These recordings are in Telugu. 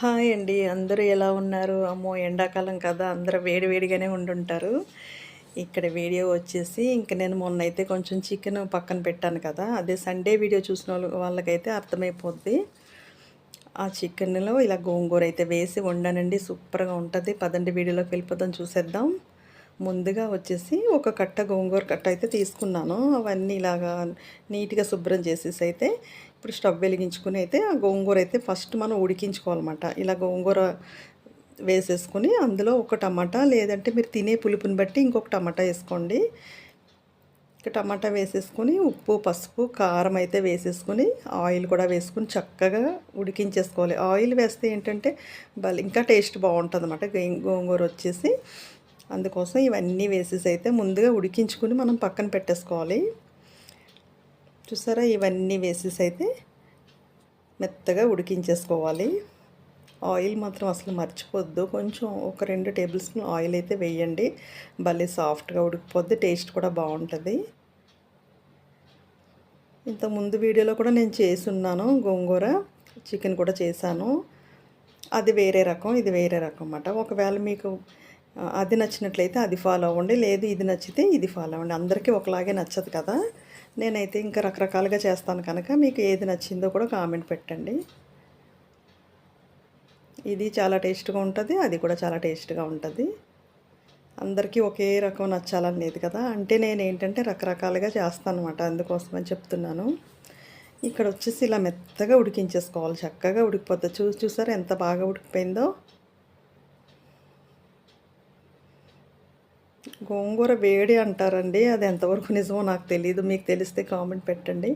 హాయ్ అండి. అందరూ ఎలా ఉన్నారు? అమ్మో ఎండాకాలం కదా. అందరూ వేడివేడిగానే ఉండుంటారు. ఇక్కడ వీడియో వచ్చేసి ఇంక నేను మొన్న అయితే కొంచెం చికెన్ పక్కన పెట్టాను కదా. అదే సండే వీడియో చూసిన వాళ్ళకైతే అర్థమైపోద్ది. ఆ చికెన్లో ఇలా గోంగూర అయితే వేసి వండానండి. సూపర్గా ఉంటుంది. పదండి వీడియోలోకి వెళ్ళిపోతాం చూసేద్దాం. ముందుగా వచ్చేసి ఒక కట్ట గోంగూర కట్ట అయితే తీసుకున్నాను. అవన్నీ ఇలాగా నీట్గా శుభ్రం చేసేసి అయితే ఇప్పుడు స్టవ్ వెలిగించుకుని అయితే ఆ గోంగూర అయితే ఫస్ట్ మనం ఉడికించుకోవాలన్నమాట. ఇలా గోంగూర వేసేసుకొని అందులో ఒక టమాటా లేదంటే మీరు తినే పులుపుని బట్టి ఇంకొక టమాటా వేసుకోండి. ఇక టమాటా వేసేసుకొని ఉప్పు పసుపు కారం అయితే వేసేసుకొని ఆయిల్ కూడా వేసుకొని చక్కగా ఉడికించేసుకోవాలి. ఆయిల్ వేస్తే ఏంటంటే భలే ఇంకా టేస్ట్ బాగుంటుంది అనమాట గోంగూర వచ్చేసి అందుకోసం ఇవన్నీ వేసేసి అయితే ముందుగా ఉడికించుకుని మనం పక్కన పెట్టేసుకోవాలి. చూసారా? ఇవన్నీ వేసేసి అయితే మెత్తగా ఉడికించేసుకోవాలి. ఆయిల్ మాత్రం అసలు మర్చిపోద్దు. కొంచెం ఒక రెండు టేబుల్ స్పూన్ ఆయిల్ అయితే వేయండి. భలే సాఫ్ట్గా ఉడికిపోద్ది. టేస్ట్ కూడా బాగుంటుంది. ఇంత ముందు వీడియోలో కూడా నేను చేసున్నాను గోంగూర. చికెన్ కూడా చేశాను. అది వేరే రకం ఇది వేరే రకం అన్నమాట. ఒకవేళ మీకు అది నచ్చినట్లయితే అది ఫాలో అవ్వండి. లేదు ఇది నచ్చితే ఇది ఫాలో అవ్వండి. అందరికీ ఒకలాగే నచ్చదు కదా? నేనైతే ఇంకా రకరకాలుగా చేస్తాను కనుక మీకు ఏది నచ్చిందో కూడా కామెంట్ పెట్టండి. ఇది చాలా టేస్ట్గా ఉంటుంది అది కూడా చాలా టేస్ట్గా ఉంటుంది. అందరికీ ఒకే రకం నచ్చాలని లేదు కదా. అంటే నేను ఏంటంటే రకరకాలుగా చేస్తాను అనమాట అందుకోసమని చెప్తున్నాను. ఇక్కడ వచ్చేసి ఇలా మెత్తగా ఉడికించేసుకోవాలి చక్కగా ఉడికిపోతుంది చూసి చూసారు ఎంత బాగా ఉడికిపోయిందో? గోంగూర వేడి అంటారండి. అది ఎంతవరకు నిజమో నాకు తెలియదు మీకు తెలిస్తే కామెంట్ పెట్టండి.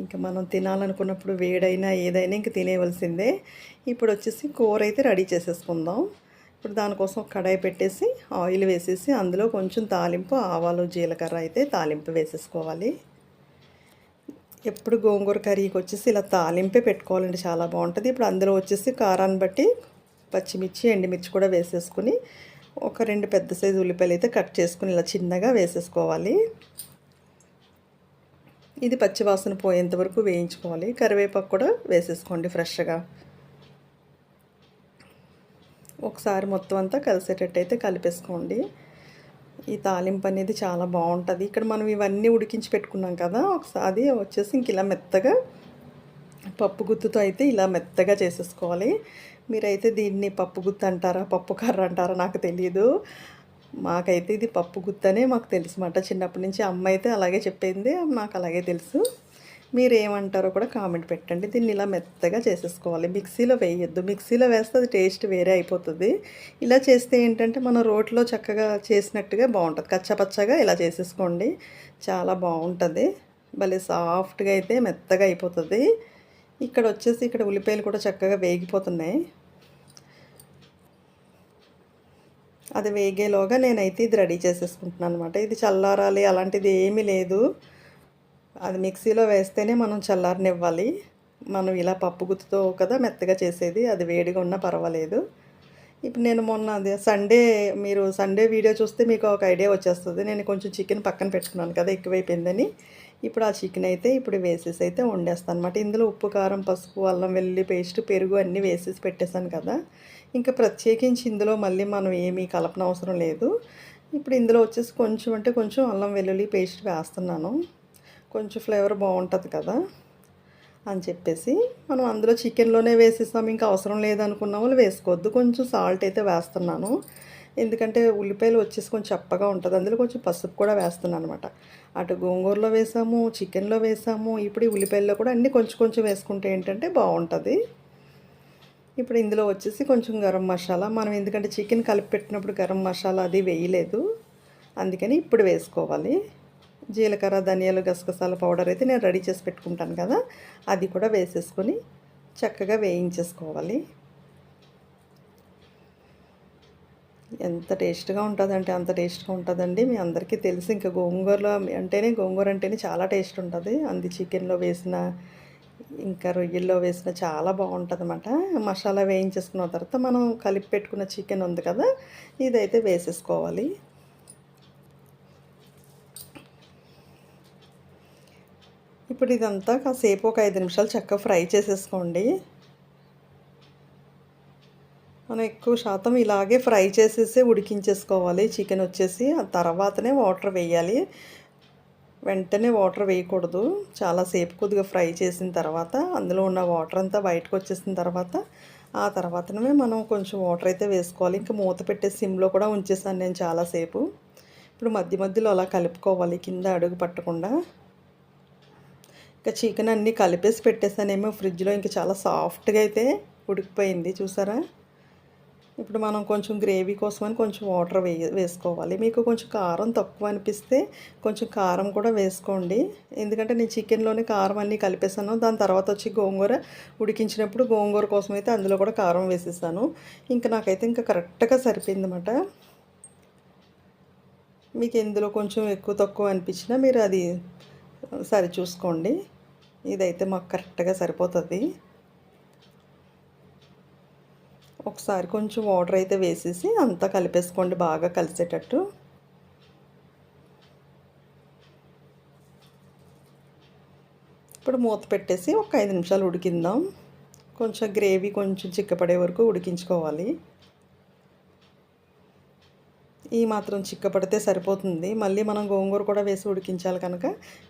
ఇంకా మనం తినాలనుకున్నప్పుడు వేడైనా ఏదైనా ఇంక తినేవలసిందే ఇప్పుడు వచ్చేసి కూర అయితే రెడీ చేసేసుకుందాం. ఇప్పుడు దానికోసం కడాయి పెట్టేసి ఆయిల్ వేసేసి అందులో కొంచెం తాలింపు ఆవాలు జీలకర్ర అయితే తాలింపు వేసేసుకోవాలి. ఎప్పుడు గోంగూర కర్రీకి వచ్చేసి ఇలా తాలింపే పెట్టుకోవాలండి. చాలా బాగుంటుంది. ఇప్పుడు అందులో వచ్చేసి కారాన్ని బట్టి పచ్చిమిర్చి ఎండుమిర్చి కూడా వేసేసుకుని ఒక రెండు పెద్ద సైజు ఉల్లిపాయలు అయితే కట్ చేసుకుని ఇలా చిన్నగా వేసేసుకోవాలి. ఇది పచ్చివాసన పోయేంత వరకు వేయించుకోవాలి. కరివేపాకు కూడా వేసేసుకోండి ఫ్రెష్గా. ఒకసారి మొత్తం అంతా కలిసేటట్టు అయితే కలిపేసుకోండి. ఈ తాలింపు అనేది చాలా బాగుంటుంది. ఇక్కడ మనం ఇవన్నీ ఉడికించి పెట్టుకున్నాం కదా ఒకసారి వచ్చేసి ఇంక ఇలా మెత్తగా పప్పు గుత్తుతో అయితే ఇలా మెత్తగా చేసేసుకోవాలి. మీరైతే దీన్ని పప్పు గుత్త అంటారా పప్పు కర్ర అంటారా నాకు తెలియదు మాకైతే ఇది పప్పు గుత్తనే మాకు తెలుసు మాట చిన్నప్పటి నుంచి అమ్మ అయితే అలాగే చెప్పింది నాకు అలాగే తెలుసు. మీరు ఏమంటారో కూడా కామెంట్ పెట్టండి. దీన్ని ఇలా మెత్తగా చేసేసుకోవాలి. మిక్సీలో వేయొద్దు. మిక్సీలో వేస్తే అది టేస్ట్ వేరే అయిపోతుంది. ఇలా చేస్తే ఏంటంటే మన రోట్లో చక్కగా చేసినట్టుగా బాగుంటుంది. కచ్చపచ్చగా ఇలా చేసేసుకోండి. చాలా బాగుంటుంది. భలే సాఫ్ట్గా అయితే మెత్తగా అయిపోతుంది. ఇక్కడ వచ్చేసి ఇక్కడ ఉల్లిపాయలు కూడా చక్కగా వేగిపోతున్నాయి. అది వేగేలోగా నేనైతే ఇది రెడీ చేసేసుకుంటున్నాను అనమాట ఇది చల్లారాలి అలాంటిది ఏమీ లేదు. అది మిక్సీలో వేస్తేనే మనం చల్లారనివ్వాలి. మనం ఇలా పప్పు గుత్తుతో కదా మెత్తగా చేసేది అది వేడిగా ఉన్నా పర్వాలేదు. ఇప్పుడు నేను మొన్న అదే సండే మీరు సండే వీడియో చూస్తే మీకు ఒక ఐడియా వచ్చేస్తుంది. నేను కొంచెం చికెన్ పక్కన పెట్టుకున్నాను కదా ఎక్కువైపోయిందని. ఇప్పుడు ఆ చికెన్ అయితే ఇప్పుడు వేసేసి అయితే వండేస్తాను అనమాట ఇందులో ఉప్పు కారం పసుపు అల్లం వెల్లుల్లి పేస్ట్ పెరుగు అన్నీ వేసేసి పెట్టేశాను కదా. ఇంకా ప్రత్యేకించి ఇందులో మళ్ళీ మనం ఏమీ కలపన అవసరం లేదు. ఇప్పుడు ఇందులో వచ్చేసి కొంచెం అంటే కొంచెం అల్లం వెల్లుల్లి పేస్ట్ వేస్తున్నాను. కొంచెం ఫ్లేవర్ బాగుంటుంది కదా అని చెప్పేసి మనం అందులో చికెన్లోనే వేసేస్తాం. ఇంకా అవసరం లేదనుకున్న వాళ్ళు వేసుకోవద్దు. కొంచెం సాల్ట్ అయితే వేస్తున్నాను. ఎందుకంటే ఉల్లిపాయలు వచ్చేసి కొంచెం చప్పగా ఉంటుంది. అందులో కొంచెం పసుపు కూడా వేస్తున్నాను అనమాట అటు గోంగూరలో వేసాము చికెన్లో వేసాము ఇప్పుడు ఈ ఉల్లిపాయల్లో కూడా అన్నీ కొంచెం కొంచెం వేసుకుంటే ఏంటంటే బాగుంటుంది. ఇప్పుడు ఇందులో వచ్చేసి కొంచెం గరం మసాలా. మనం ఎందుకంటే చికెన్ కలిపి పెట్టినప్పుడు గరం మసాలా అది వేయలేదు. అందుకని ఇప్పుడు వేసుకోవాలి. జీలకర్ర ధనియాలు గసగసాల పౌడర్ అయితే నేను రెడీ చేసి పెట్టుకుంటాను కదా. అది కూడా వేసేసుకొని చక్కగా వేయించేసుకోవాలి. ఎంత టేస్ట్గా ఉంటుందంటే అంత టేస్ట్గా ఉంటుందండి. మీ అందరికీ తెలిసి ఇంకా గోంగూరలో అంటేనే గోంగూర అంటేనే చాలా టేస్ట్ ఉంటుంది. అంది చికెన్లో వేసిన ఇంకా రొయ్యల్లో వేసిన చాలా బాగుంటుంది అనమాట మసాలా వేయించేసుకున్న తర్వాత మనం కలిపి పెట్టుకున్న చికెన్ ఉంది కదా ఇదైతే వేసేసుకోవాలి. ఇప్పుడు ఇదంతా కాసేపు ఒక ఐదు నిమిషాలు చక్కగా ఫ్రై చేసేసుకోండి. మనం ఎక్కువ శాతం ఇలాగే ఫ్రై చేసేసి ఉడికించేసుకోవాలి. చికెన్ వచ్చేసి ఆ తర్వాతనే వాటర్ వేయాలి. వెంటనే వాటర్ వేయకూడదు. చాలాసేపు కొద్దిగా ఫ్రై చేసిన తర్వాత అందులో ఉన్న వాటర్ అంతా బయటకు వచ్చేసిన తర్వాత ఆ తర్వాతనే మనం కొంచెం వాటర్ అయితే వేసుకోవాలి. ఇంకా మూత పెట్టే సిమ్లో కూడా ఉంచేసాను నేను చాలాసేపు ఇప్పుడు మధ్య మధ్యలో అలా కలుపుకోవాలి కింద అడుగు పట్టకుండా. ఇంకా చికెన్ అన్నీ కలిపేసి పెట్టేసానేమో ఫ్రిడ్జ్లో. ఇంకా చాలా సాఫ్ట్గా అయితే ఉడికిపోయింది. చూసారా? ఇప్పుడు మనం కొంచెం గ్రేవీ కోసమని కొంచెం వాటర్ వే వేసుకోవాలి. మీకు కొంచెం కారం తక్కువ అనిపిస్తే కొంచెం కారం కూడా వేసుకోండి. ఎందుకంటే నేను చికెన్లోనే కారం అన్నీ కలిపేసాను. దాని తర్వాత వచ్చి గోంగూర ఉడికించినప్పుడు గోంగూర కోసం అయితే అందులో కూడా కారం వేసేసాను. ఇంకా నాకైతే ఇంకా కరెక్ట్గా సరిపోయిందన్నమాట. మీకు ఎందులో కొంచెం ఎక్కువ తక్కువ అనిపించినా మీరు అది సరి చూసుకోండి. ఇదైతే మాకు కరెక్ట్గా సరిపోతుంది. ఒకసారి కొంచెం వాటర్ అయితే వేసేసి అంతా కలిపేసుకోండి బాగా కలిసేటట్టు. ఇప్పుడు మూత పెట్టేసి ఒక ఐదు నిమిషాలు ఉడికిందాం. కొంచెం గ్రేవీ కొంచెం చిక్కపడే వరకు ఉడికించుకోవాలి. ఈ మాత్రం చిక్కపడితే సరిపోతుంది. మళ్ళీ మనం గోంగూర కూడా వేసి ఉడికించాలి కనుక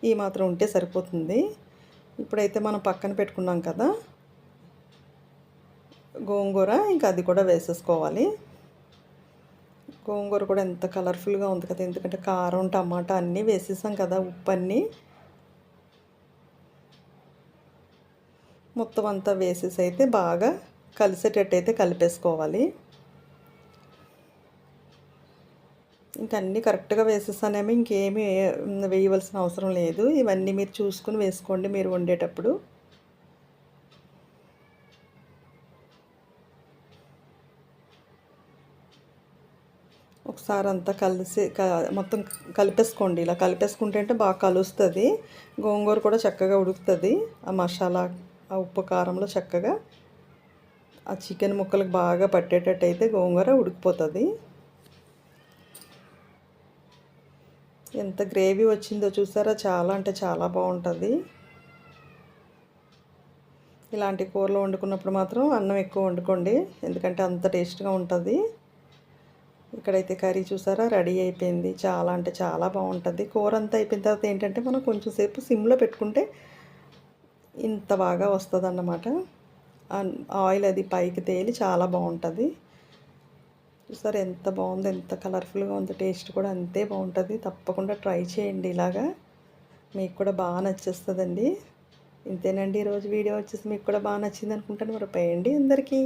ఈ మాత్రం ఉంటే సరిపోతుంది. ఇప్పుడైతే మనం పక్కన పెట్టుకున్నాం కదా. గోంగూర ఇంకా అది కూడా వేసేసుకోవాలి. గోంగూర కూడా ఎంత కలర్ఫుల్గా ఉంది కదా ఎందుకంటే కారం టమాటా అన్నీ వేసేసాం కదా ఉప్పు అన్నీ మొత్తం అంతా వేసేసి అయితే బాగా కలిసేటట్టు అయితే కలిపేసుకోవాలి. ఇంకా అన్నీ కరెక్ట్గా వేసేసానేమో ఇంకేమీ వేయవలసిన అవసరం లేదు. ఇవన్నీ మీరు చూసుకుని వేసుకోండి మీరు వండేటప్పుడు. ఒకసారి అంతా కలిసి మొత్తం కలిపేసుకోండి. ఇలా కలిపేసుకుంటే అంటే బాగా కలుస్తుంది. గోంగూర కూడా చక్కగా ఉడుకుతుంది. ఆ మసాలా ఆ ఉప్పు కారంలో చక్కగా ఆ చికెన్ ముక్కలకు బాగా పట్టేటట్టు అయితే గోంగూర ఉడికిపోతుంది. ఎంత గ్రేవీ వచ్చిందో చూసారా? చాలా అంటే చాలా బాగుంటుంది. ఇలాంటి కూరలు వండుకున్నప్పుడు మాత్రం అన్నం ఎక్కువ వండుకోండి. ఎందుకంటే అంత టేస్ట్గా ఉంటుంది. ఇక్కడైతే కర్రీ చూసారా? రెడీ అయిపోయింది. చాలా అంటే చాలా బాగుంటుంది. కూర అంతా అయిపోయిన తర్వాత ఏంటంటే మనం కొంచెం సేపు సిమ్లో పెట్టుకుంటే ఇంత బాగా వస్తుంది అన్నమాట ఆయిల్ అది పైకి తేలి చాలా బాగుంటుంది. చూసారు? ఎంత బాగుంది ఎంత కలర్ఫుల్గా ఉంది. టేస్ట్ కూడా అంతే బాగుంటుంది. తప్పకుండా ట్రై చేయండి ఇలాగా. మీకు కూడా బాగా నచ్చేస్తుందండి. ఇంతేనండి ఈరోజు వీడియో. వచ్చేసి మీకు కూడా బాగా నచ్చింది అనుకుంటాను. మరి పోయండి అందరికీ.